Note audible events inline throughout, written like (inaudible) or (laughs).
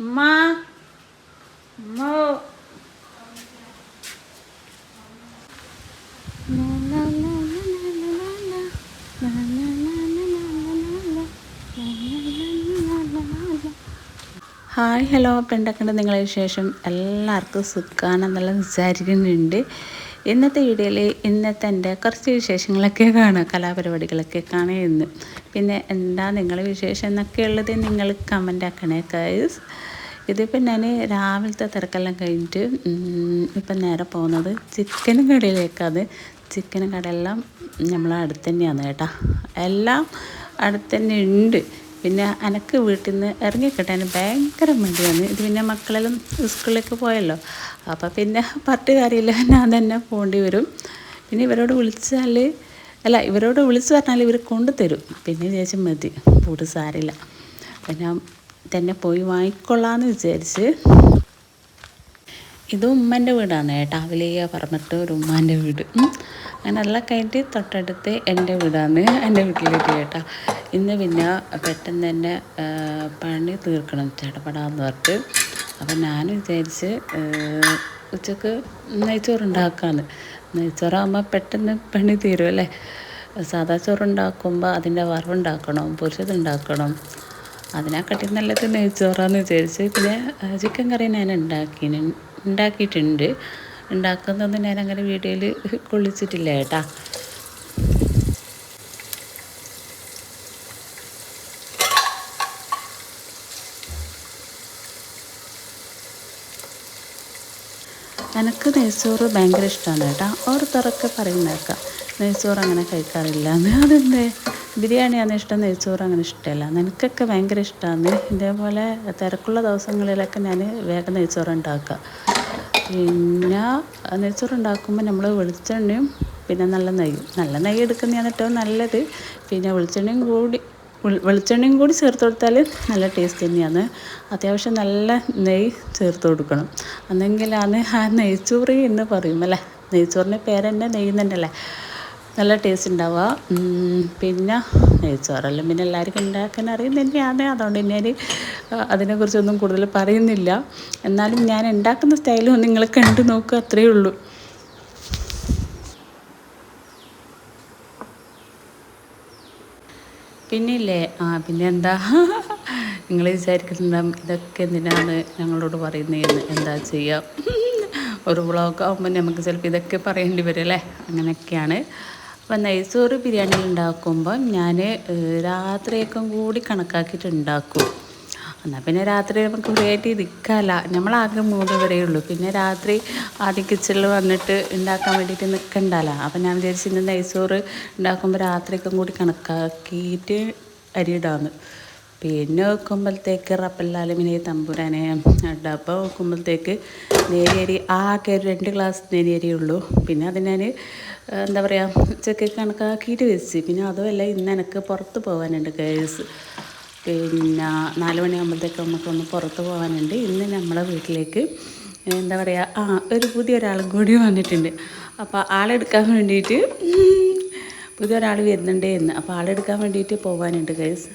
ഉമ്മ mo. Hi hello അപ്പം ഉണ്ടാക്കേണ്ടത് നിങ്ങളെ വിശേഷം എല്ലാവർക്കും സുഖാണെന്നുള്ള വിചാരിക്കുന്നുണ്ട്. ഇന്നത്തെ വീഡിയോയിൽ ഇന്നത്തെ എന്റെ കുറച്ച് വിശേഷങ്ങളൊക്കെ കാണുക കലാപരിപാടികളൊക്കെ കാണുന്നു പിന്നെ എന്താ നിങ്ങളെ വിശേഷം എന്നൊക്കെ ഉള്ളത് നിങ്ങൾ കമന്റ് ആക്കണേ കൈസ് ഇതിപ്പോൾ ഞാൻ രാവിലത്തെ തിരക്കെല്ലാം കഴിഞ്ഞിട്ട് ഇപ്പം നേരെ പോകുന്നത് ചിക്കനും കടയിലേക്കാണ്. ചിക്കനും കടയെല്ലാം നമ്മളെ അടുത്ത് തന്നെയാണ് കേട്ടോ. എല്ലാം അടുത്ത് തന്നെ ഉണ്ട്. പിന്നെ എനക്ക് വീട്ടിൽ നിന്ന് ഇറങ്ങിക്കിട്ടാൻ ഭയങ്കര മടിയാണ്. ഇത് പിന്നെ മക്കളെല്ലാം സ്കൂളിലേക്ക് പോയല്ലോ. അപ്പോൾ പിന്നെ പട്ട് കാര്യമില്ല. ഞാൻ തന്നെ പോകേണ്ടി വരും. പിന്നെ ഇവരോട് വിളിച്ചാൽ അല്ല ഇവരോട് വിളിച്ച് പറഞ്ഞാൽ ഇവർ കൊണ്ടുതരും. പിന്നെ ചേച്ചി മതി പൂട്ട് സാരില്ല. പിന്നെ തന്നെ പോയി വാങ്ങിക്കൊള്ളാമെന്ന് വിചാരിച്ച്. ഇത് ഉമ്മന്റെ വീടാണ് കേട്ടോ. വലിയ പറഞ്ഞിട്ട് ഒരു ഉമ്മാന്റെ വീട്. അങ്ങനെല്ലാം കഴിഞ്ഞിട്ട് തൊട്ടടുത്ത് എന്റെ വീടാണ് എന്റെ വീട്ടിലേക്ക് കേട്ടോ. ഇന്ന് പിന്നെ പെട്ടെന്ന് തന്നെ പണി തീർക്കണം ചടപടാന്ന് പറഞ്ഞിട്ട്. അപ്പം ഞാൻ വിചാരിച്ച് ഉച്ചയ്ക്ക് നെയ്ച്ചോറുണ്ടാക്കാന്ന്. നെയ്ച്ചോറാകുമ്പോൾ പെട്ടെന്ന് പണി തീരുമല്ലേ സാദാ ചോറുണ്ടാക്കുമ്പോൾ അതിന്റെ വറവുണ്ടാക്കണം പൊരിച്ചതുണ്ടാക്കണം. അതിനെക്കാട്ടി നല്ലത് നെയ്ച്ചോറാന്ന് വിചാരിച്ച് പിന്നെ ചിക്കൻ കറി ഞാൻ ഉണ്ടാക്കി ഉണ്ടാക്കിയിട്ടുണ്ട്. ഉണ്ടാക്കുന്നതൊന്നും ഞാൻ അങ്ങനെ വീഡിയോയിൽ കൊള്ളിച്ചിട്ടില്ല കേട്ടാ. എനിക്ക് നെയ്ച്ചോറ് ഭയങ്കര ഇഷ്ടമാണ് കേട്ടോ. ഓരോരുത്തരൊക്കെ പറയുന്നേക്കാം. നെയ്ച്ചോറ് അങ്ങനെ കഴിക്കാറില്ല എന്ന് അതെന്തേ? ബിരിയാണിയാണ് ഇഷ്ടം നെയ്ച്ചോറ് അങ്ങനെ ഇഷ്ടമല്ല. നിനക്കൊക്കെ ഭയങ്കര ഇഷ്ടമാണ് ഇതേപോലെ തിരക്കുള്ള ദിവസങ്ങളിലൊക്കെ ഞാൻ വേഗം നെയ്ച്ചോറ് ഉണ്ടാക്കുക. പിന്നെ നെയ്ച്ചോറ് ഉണ്ടാക്കുമ്പോൾ നമ്മൾ വെളിച്ചെണ്ണയും പിന്നെ നല്ല നെയ്യും. നല്ല നെയ്യ് എടുക്കുന്നതാണ് ഏറ്റവും നല്ലത്. പിന്നെ വെളിച്ചെണ്ണയും കൂടി വെളിച്ചെണ്ണയും കൂടി ചേർത്ത് കൊടുത്താൽ നല്ല ടേസ്റ്റ് തന്നെയാണ്. അത്യാവശ്യം നല്ല നെയ്യ് ചേർത്ത് കൊടുക്കണം. എന്നെങ്കിലാണ് ആ നെയ്ച്ചോറ് എന്ന് പറയും അല്ലേ? നെയ്ച്ചോറിന്റെ പേര് തന്നെ നെയ്യ് നല്ല ടേസ്റ്റ് ഉണ്ടാവുക പിന്നെ നെയ്ച്ചോറെല്ലാം? പിന്നെ എല്ലാവർക്കും ഉണ്ടാക്കാൻ അറിയുന്ന തന്നെയാണ് അതുകൊണ്ട് ഞാൻ അതിനെക്കുറിച്ചൊന്നും കൂടുതൽ പറയുന്നില്ല. എന്നാലും ഞാൻ ഉണ്ടാക്കുന്ന സ്റ്റൈലും നിങ്ങൾ കണ്ടു നോക്കുക അത്രയേ ഉള്ളൂ. പിന്നെ ഇല്ലേ ആ പിന്നെ എന്താ? (laughs) നിങ്ങൾ വിചാരിക്കുന്നുണ്ടാവും ഇതൊക്കെ എന്തിനാണ് ഞങ്ങളോട് പറയുന്നതെന്ന്? എന്താ ചെയ്യുക (laughs) ഒരു വ്ളോഗ് ആകുമ്പോൾ നമുക്ക് ചിലപ്പോൾ ഇതൊക്കെ പറയേണ്ടി വരും അല്ലേ? അങ്ങനെയൊക്കെയാണ്. അപ്പം നെയ്ച്ചോറ് ബിരിയാണി ഉണ്ടാക്കുമ്പോൾ ഞാൻ രാത്രിയൊക്കെ കൂടി കണക്കാക്കിയിട്ട് ഉണ്ടാക്കും എന്നാൽ പിന്നെ രാത്രി നമുക്ക് ഫ്രീ ആയിട്ട് നമ്മളാകെ മൂന്ന് വരെ ഉള്ളൂ. പിന്നെ രാത്രി ആദ്യം കിച്ചണിൽ വന്നിട്ട് ഉണ്ടാക്കാൻ വേണ്ടിയിട്ട് നിൽക്കണ്ടല്ലോ. അപ്പം ഞാൻ വിചാരിച്ചു ഇന്ന് നെയ്ച്ചോറ് ഉണ്ടാക്കുമ്പോൾ രാത്രിയൊക്കെ കൂടി കണക്കാക്കിയിട്ട് അരിയിടാന്ന് പിന്നെ വെക്കുമ്പോഴത്തേക്ക് റപ്പല്ലാലുമിനെ തമ്പുരാനെ ഡബ്ബ വെക്കുമ്പോഴത്തേക്ക് നേരിയരി ആകെ രണ്ട് ഗ്ലാസ് നേരിയരി ഉള്ളൂ. പിന്നെ അത് ഞാൻ എന്താ പറയുക ഉച്ചയ്ക്ക് കണക്കാക്കിയിട്ട് വെച്ച്. പിന്നെ അതുമല്ല ഇന്ന് എനിക്ക് പുറത്ത് പോകാനുണ്ട് കേസ് പിന്നെ നാല് മണിയാകുമ്പോഴത്തേക്ക് നമുക്കൊന്ന് പുറത്ത് പോകാനുണ്ട് ഇന്ന് നമ്മളെ വീട്ടിലേക്ക് എന്താ പറയുക ആ ഒരു പുതിയ ഒരാളും കൂടി വന്നിട്ടുണ്ട്. അപ്പോൾ ആളെടുക്കാൻ വേണ്ടിയിട്ട് പുതിയ ഒരാൾ വരുന്നുണ്ടേ എന്ന്. അപ്പോൾ ആളെടുക്കാൻ വേണ്ടിയിട്ട് പോകാനുണ്ട് കേസ്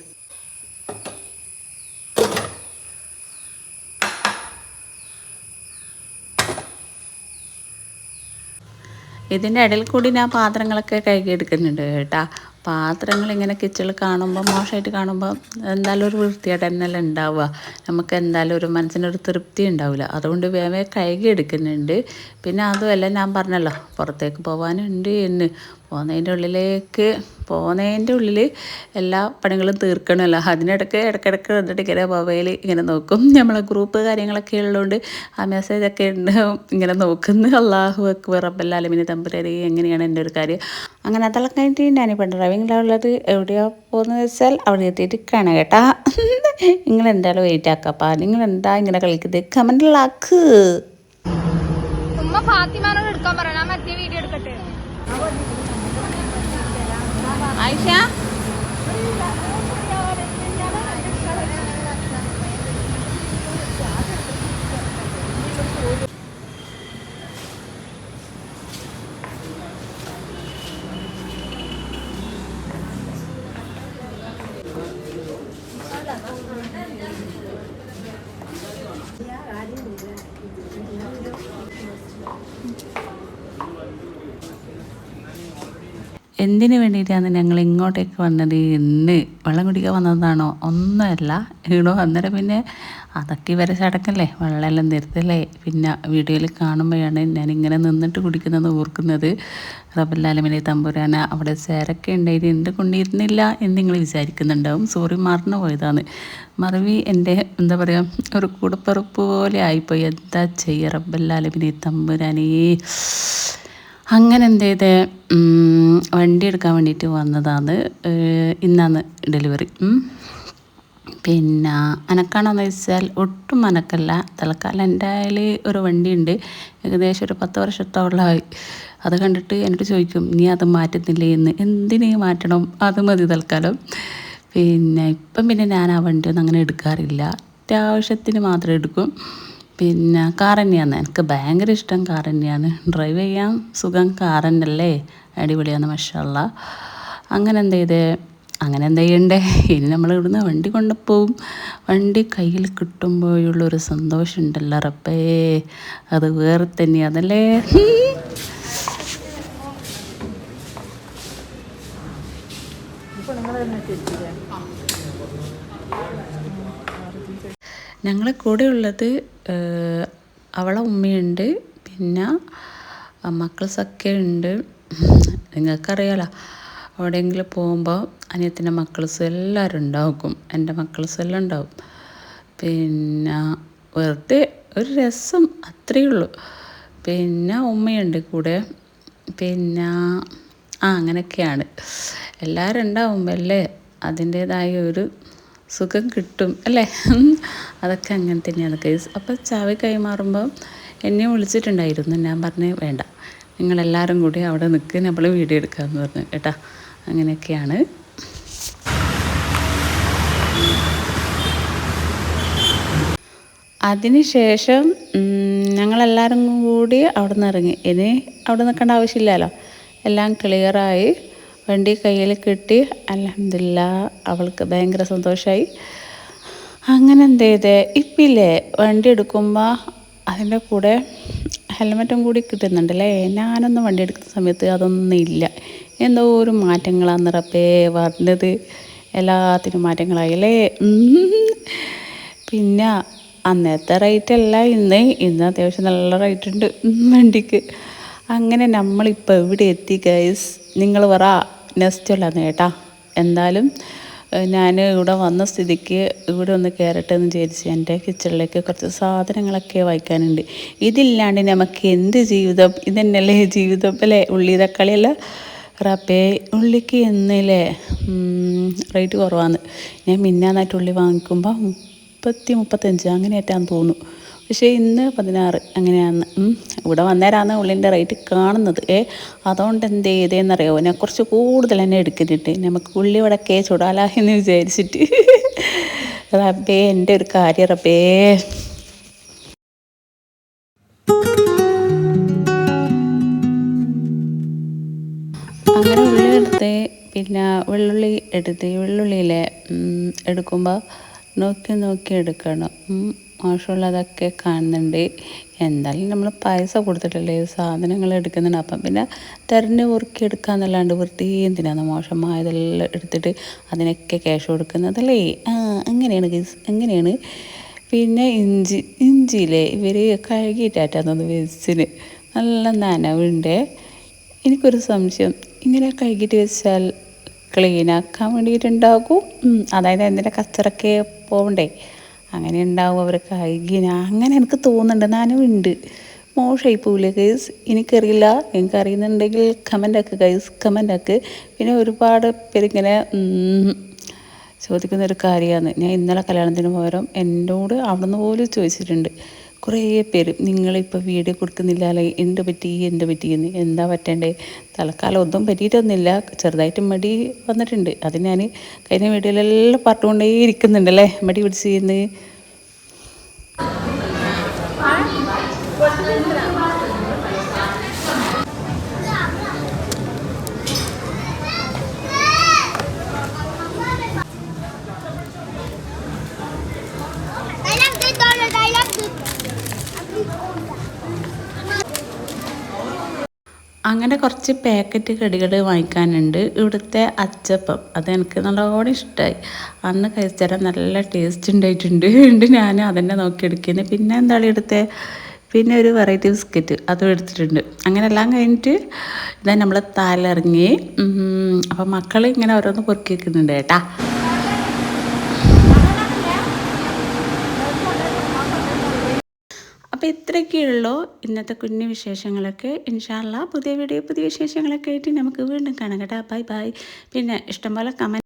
ഇതിന്റെ ഇടയിൽ കൂടി ഞാൻ പാത്രങ്ങളൊക്കെ കഴുകിയെടുക്കുന്നുണ്ട് കേട്ടോ. പാത്രങ്ങൾ ഇങ്ങനെ കിച്ചണിൽ കാണുമ്പോൾ മോശമായിട്ട് കാണുമ്പോൾ എന്തായാലും ഒരു വൃത്തിയായിട്ട് തന്നെയല്ല ഉണ്ടാവുക. നമുക്ക് എന്തായാലും ഒരു മനസ്സിനൊരു തൃപ്തി ഉണ്ടാവില്ല. അതുകൊണ്ട് വേവേ കഴുകി എടുക്കുന്നുണ്ട് പിന്നെ അതുമല്ല ഞാൻ പറഞ്ഞല്ലോ പുറത്തേക്ക് പോകാനുണ്ട് എന്ന്. പോകുന്നതിന്റെ ഉള്ളിലേക്ക് പോകുന്നതിന്റെ ഉള്ളിൽ എല്ലാ പണികളും തീർക്കണമല്ലോ. അതിനിടയ്ക്ക് ഇടയ്ക്കിടയ്ക്ക് വന്നിട്ട് ഇങ്ങനെ മൊബൈൽ ഇങ്ങനെ നോക്കും. നമ്മളെ ഗ്രൂപ്പ് കാര്യങ്ങളൊക്കെ ഉള്ളതുകൊണ്ട് ആ മെസ്സേജൊക്കെ ഉണ്ട് ഇങ്ങനെ നോക്കുന്നു. അള്ളാഹു അക്ബർ റബ്ബല്ലാലമിന് തമ്പുരാരി എങ്ങനെയാണ് എന്റെ ഒരു കാര്യം? അങ്ങനെ അതെല്ലാം കഴിഞ്ഞിട്ട് ഞാനിപ്പോൾ ഡ്രൈവിങ്ങിലുള്ളത് എവിടെയാ പോകുന്നത് വെച്ചാൽ അവിടെ എത്തിയിട്ട് കാണാം കേട്ടാ. നിങ്ങൾ എന്തായാലും വെയിറ്റ് ആക്കപ്പാ. നിങ്ങൾ എന്താ ഇങ്ങനെ കളിക്കുന്നത്? കമന്റിലാക്ക് ഉമ്മ ഫാത്തിമാനോട് എടുക്കാൻ പറയണം. മറ്റേ വീഡിയോ 아이샤? എന്തിനു വേണ്ടിയിട്ടാണ് ഞങ്ങൾ ഇങ്ങോട്ടേക്ക് വന്നത്? എന്ന് വെള്ളം കുടിക്കാൻ വന്നതാണോ? ഒന്നുമല്ല. ഈടോ അന്നേരം പിന്നെ അതൊക്കെ ഇവരെ ചടക്കല്ലേ? വെള്ളമെല്ലാം നിർത്തല്ലേ പിന്നെ വീഡിയോയിൽ കാണുമ്പോഴാണ് ഇങ്ങനെ നിന്നിട്ട് കുടിക്കുന്നത് ഓർക്കുന്നത്. റബ്ബല്ലാലമിനെ തമ്പുരാന അവിടെ ചേരൊക്കെ ഉണ്ടായിട്ട് എന്ത് കൊണ്ടിരുന്നില്ല എന്ന് നിങ്ങൾ വിചാരിക്കുന്നുണ്ടാവും. സോറി മറന്നു പോയതാണ്. മറവി എന്റെ എന്താ പറയുക ഒരു കൂടപ്പിറപ്പ് പോലെ ആയിപ്പോയി. എന്താ ചെയ്യുക റബ്ബല്ലാലമിനെ തമ്പുരാനേ? അങ്ങനെ എന്ത് ചെയ്ത് വണ്ടി എടുക്കാൻ വേണ്ടിയിട്ട് വന്നതാണ് ഇന്നാണ് ഡെലിവറി. പിന്നെ അനക്കാണെന്ന് വെച്ചാൽ ഒട്ടും അനക്കല്ല. തൽക്കാലം എന്റെ കയ്യിൽ ഒരു വണ്ടിയുണ്ട്. ഏകദേശം ഒരു പത്ത് വർഷത്തോളമായി. അത് കണ്ടിട്ട് എന്നോട് ചോദിക്കും നീ അത് മാറ്റുന്നില്ലേ എന്ന്? എന്തിനീ മാറ്റണം? അത് മതി തൽക്കാലം. പിന്നെ ഇപ്പം പിന്നെ ഞാൻ ആ വണ്ടിയൊന്നും അങ്ങനെ എടുക്കാറില്ല. അത്യാവശ്യത്തിന് മാത്രം എടുക്കും. പിന്നെ കാർ തന്നെയാണ് എനിക്ക് ഭയങ്കര ഇഷ്ടം കാർ തന്നെയാണ് ഡ്രൈവ് ചെയ്യാൻ സുഖം കാർ തന്നെയല്ലേ അടിപൊളിയാണ് മഷാല്ല അങ്ങനെ എന്ത് ചെയ്തേ? അങ്ങനെ എന്താ ചെയ്യണ്ടേ? ഇനി നമ്മൾ ഇവിടുന്ന് വണ്ടി കൊണ്ടുപോകും വണ്ടി കയ്യിൽ കിട്ടുമ്പോഴുള്ളൊരു സന്തോഷം ഉണ്ടല്ലോ റബ്ബേ. അത് വേറെ തന്നെയാണല്ലേ? ഞങ്ങളെ കൂടെ ഉള്ളത് അവളെ ഉമ്മയുണ്ട്. പിന്നെ മക്കൾസൊക്കെ ഉണ്ട് നിങ്ങൾക്കറിയാലോ എവിടെയെങ്കിലും പോകുമ്പോൾ അനിയത്തിന്റെ മക്കൾസ് എല്ലാവരും ഉണ്ടാവും എന്റെ മക്കൾസ് എല്ലാം ഉണ്ടാവും പിന്നെ വെറുതെ ഒരു രസം അത്രയേ ഉള്ളൂ. പിന്നെ ഉമ്മയുണ്ട് കൂടെ. പിന്നെ ആ അങ്ങനെയൊക്കെയാണ്. എല്ലാവരും ഉണ്ടാവുമ്പോൾ അല്ലേ? അതിന്റേതായ ഒരു സുഖം കിട്ടും അല്ലേ? (laughs) അതൊക്കെ അങ്ങനെ തന്നെയാണ് കേസ് അപ്പോൾ ചാവി കൈമാറുമ്പോൾ എന്നെ വിളിച്ചിട്ടുണ്ടായിരുന്നു. ഞാൻ പറഞ്ഞു വേണ്ട നിങ്ങളെല്ലാവരും കൂടി അവിടെ നിൽക്കുക നമ്മൾ വീഡിയോ എടുക്കാമെന്ന് പറഞ്ഞു കേട്ടാ? അങ്ങനെയൊക്കെയാണ്. അതിനുശേഷം ഞങ്ങളെല്ലാവരും കൂടി അവിടെ നിന്ന് ഇറങ്ങി. ഇനി അവിടെ നിൽക്കേണ്ട ആവശ്യമില്ലല്ലോ. എല്ലാം ക്ലിയറായി വണ്ടി കയ്യിൽ കിട്ടി. അലഹമില്ല അവൾക്ക് ഭയങ്കര സന്തോഷമായി അങ്ങനെ എന്ത് ചെയ്തേ? ഇപ്പില്ലേ വണ്ടി എടുക്കുമ്പോൾ അതിന്റെ കൂടെ ഹെൽമെറ്റും കൂടി കിട്ടുന്നുണ്ടല്ലേ? ഞാനൊന്നും വണ്ടി എടുക്കുന്ന സമയത്ത് അതൊന്നും ഇല്ല. എന്തോ ഒരു മാറ്റങ്ങളാണ് റബ്ബേ പറഞ്ഞത് എല്ലാത്തിനും മാറ്റങ്ങളായല്ലേ? പിന്നെ അന്നത്തെ റേറ്റ് അല്ല ഇന്ന്. ഇന്ന് അത്യാവശ്യം നല്ല റേറ്റ് ഉണ്ട് വണ്ടിക്ക്. അങ്ങനെ നമ്മളിപ്പോൾ എവിടെ എത്തി ഗൈസ് നിങ്ങൾ പറ നെക്സ്റ്റ് അല്ലാന്ന് കേട്ടാ. എന്തായാലും ഞാൻ ഇവിടെ വന്ന സ്ഥിതിക്ക് ഇവിടെ ഒന്ന് കയറട്ടെ എന്ന് വിചാരിച്ച് എന്റെ കിച്ചണിലേക്ക് കുറച്ച് സാധനങ്ങളൊക്കെ വായിക്കാനുണ്ട് ഇതില്ലാണ്ട് നമുക്ക് എന്ത് ജീവിതം? ഇതന്നെയല്ലേ ജീവിതം അല്ലേ? ഉള്ളി തക്കാളിയല്ല? റപ്പേ ഉള്ളിക്ക് എന്നല്ലേ റേറ്റ് കുറവാണ് ഞാൻ മിന്നാന്നായിട്ട് ഉള്ളി വാങ്ങിക്കുമ്പോൾ മുപ്പത്തി മുപ്പത്തഞ്ച് അങ്ങനെയായിട്ടാന്ന് തോന്നുന്നു. പക്ഷേ ഇന്ന് പതിനാറ് അങ്ങനെയാണ്. ഇവിടെ വന്നേരാന്ന് ഉള്ളിന്റെ റേറ്റ് കാണുന്നത്. ഏ അതുകൊണ്ട് എന്ത് ചെയ്തേന്നറിയോ? ഞാൻ കുറച്ച് കൂടുതൽ തന്നെ എടുക്കുന്നുണ്ട്. നമുക്ക് ഉള്ളി വടക്കേ ചുടാല എന്ന് വിചാരിച്ചിട്ട്. റബ്ബേ എന്റെ ഒരു കാര്യം റബ്ബേ. അങ്ങനെ ഉള്ളി എടുത്ത് പിന്നെ വെള്ളുള്ളി എടുത്ത് വെള്ളുള്ളിയിലെ എടുക്കുമ്പോൾ നോക്കി നോക്കി എടുക്കണം. മോശമുള്ളതൊക്കെ കാണുന്നുണ്ട്. എന്തായാലും നമ്മൾ പൈസ കൊടുത്തിട്ടല്ലേ സാധനങ്ങൾ എടുക്കുന്നുണ്ട്. അപ്പം പിന്നെ തെരഞ്ഞ് പൊറുക്കി എടുക്കാന്നല്ലാണ്ട് വൃത്തി എന്തിനാണ് മോശമായതെല്ലാം എടുത്തിട്ട് അതിനൊക്കെ ക്യാഷ് കൊടുക്കുന്നതല്ലേ? അങ്ങനെയാണ് ഗീസ് അങ്ങനെയാണ്. പിന്നെ ഇഞ്ചി ഇഞ്ചിയിലെ ഇവർ കഴുകിയിട്ടാറ്റാന്ന് വെച്ചിന്. നല്ല നനവുണ്ട്. എനിക്കൊരു സംശയം. ഇങ്ങനെ കഴുകിയിട്ട് വെച്ചാൽ ക്ലീനാക്കാൻ വേണ്ടിയിട്ടുണ്ടാകും? അതായത് എന്തിന്റെ കച്ചറൊക്കെ പോകണ്ടേ അങ്ങനെ ഉണ്ടാവും അവർ കഴുകിന അങ്ങനെ എനിക്ക് തോന്നുന്നുണ്ട്. നനവുണ്ട് മോശമായി പോവില്ലേ ഗൈസ് എനിക്കറിയില്ല. നിങ്ങൾക്ക് അറിയുന്നുണ്ടെങ്കിൽ കമന്റ് ആക്കുക ഗൈസ് കമന്റ് ആക്ക്. പിന്നെ ഒരുപാട് പേരിങ്ങനെ ചോദിക്കുന്ന ഒരു കാര്യമാണ്. ഞാൻ ഇന്നലെ കല്യാണത്തിന് പകരം എന്നോട് അവിടുന്ന് പോലും ചോദിച്ചിട്ടുണ്ട്. കുറേ പേര് നിങ്ങളിപ്പോൾ വീഡിയോ കൊടുക്കുന്നില്ല അല്ലെങ്കിൽ എന്ത് പറ്റി എന്ത് പറ്റിയെന്ന് എന്താ പറ്റേണ്ടേ? തൽക്കാലം ഒന്നും പറ്റിയിട്ടൊന്നുമില്ല. ചെറുതായിട്ട് മടി വന്നിട്ടുണ്ട്. അത് ഞാൻ കഴിഞ്ഞ വീഡിയോയിലെല്ലാം പറഞ്ഞുകൊണ്ടേ ഇരിക്കുന്നുണ്ടല്ലേ മടി പിടിച്ച് ചെയ്യുന്നത് അങ്ങനെ കുറച്ച് പാക്കറ്റ് കടികൾ വാങ്ങിക്കാനുണ്ട്. ഇവിടുത്തെ അച്ചപ്പം അത് എനിക്ക് നല്ലോണം ഇഷ്ടമായി അന്ന് കഴിച്ചാൽ നല്ല ടേസ്റ്റ് ഉണ്ടായിട്ടുണ്ട്. ഉണ്ട് ഞാൻ അതന്നെ നോക്കിയെടുക്കുന്നത് പിന്നെ എന്താണ് ഇവിടുത്തെ പിന്നെ ഒരു വെറൈറ്റി ബിസ്ക്കറ്റ് അതും എടുത്തിട്ടുണ്ട്. അങ്ങനെ എല്ലാം കഴിഞ്ഞിട്ട് ഇതാ നമ്മൾ താലിറങ്ങി അപ്പം മക്കൾ ഇങ്ങനെ ഓരോന്ന് പൊറുക്കി വെക്കുന്നുണ്ട് കേട്ടാ. അപ്പോൾ ഇത്രയൊക്കെയുള്ളൂ ഇന്നത്തെ കുഞ്ഞു വിശേഷങ്ങളൊക്കെ. ഇൻഷാല്ല പുതിയ വീഡിയോ പുതിയ വിശേഷങ്ങളൊക്കെ ആയിട്ട് നമുക്ക് വീണ്ടും കാണാം കേട്ടോ. Bye bye. പിന്നെ ഇഷ്ടംപോലെ കമന്റ്